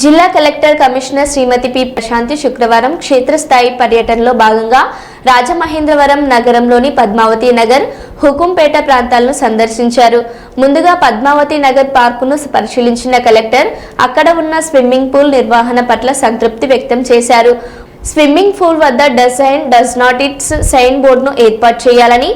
జిల్లా collector commissioner Shrimati P Prashanti శుక్రవారం క్షేత్రస్థాయి పర్యటనలో భాగంగా రాజమహేంద్రవరం నగరంలోని పద్మావతి నగర్ హుకుంపేట ప్రాంతాలను సందర్శించారు. ముందుగా పద్మావతి నగర్ పార్కును పరిశీలించిన కలెక్టర్ అక్కడ ఉన్న స్విమ్మింగ్ పూల్ నిర్వహణ పట్ల సంతృప్తి వ్యక్తం చేశారు. స్విమ్మింగ్ పూల్ వద్ద do's and don'ts its sign బోర్డును ఏర్పాటు చేయాలని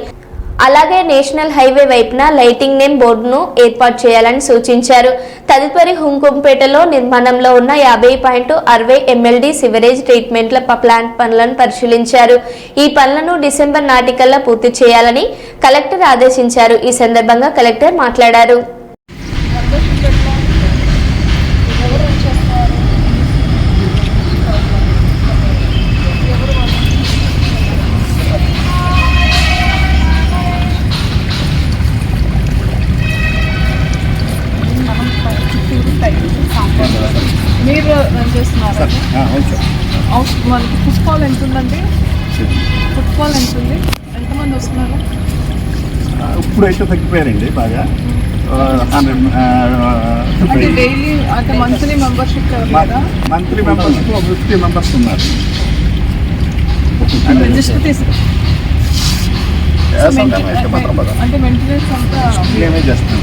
అలాగే నేషనల్ హైవే వైపున లైటింగ్ నేమ్ బోర్డును ఏర్పాటు చేయాలని సూచించారు. తదుపరి హుంకుంపేటలో నిర్మాణంలో ఉన్న యాభై పాయింట్ అరవై ఎమ్మెల్డీ సివరేజ్ ట్రీట్మెంట్ల ప- ప్లాంట్ పనులను పరిశీలించారు. ఈ పనులను డిసెంబర్ నాటికల్లా పూర్తి చేయాలని కలెక్టర్ ఆదేశించారు. ఈ సందర్భంగా కలెక్టర్ మాట్లాడారు. మీరు రన్ చేస్తున్నారు? మనకి ఫుట్బాల్ ఎంత ఉందండి? ఫుట్బాల్ ఎంత ఉంది? ఎంతమంది వస్తున్నారు? ఇప్పుడైతే తగ్గిపోయారండి బాగా. డైలీ అంటే మంత్లీ మెంబర్షిప్ కదా? మంత్లీ మెంబర్స్ ఒక ఫిఫ్టీ మెంబర్స్ ఉన్నారు. అంటే మెయింటెనెన్స్ అంతా మేమే చేస్తాం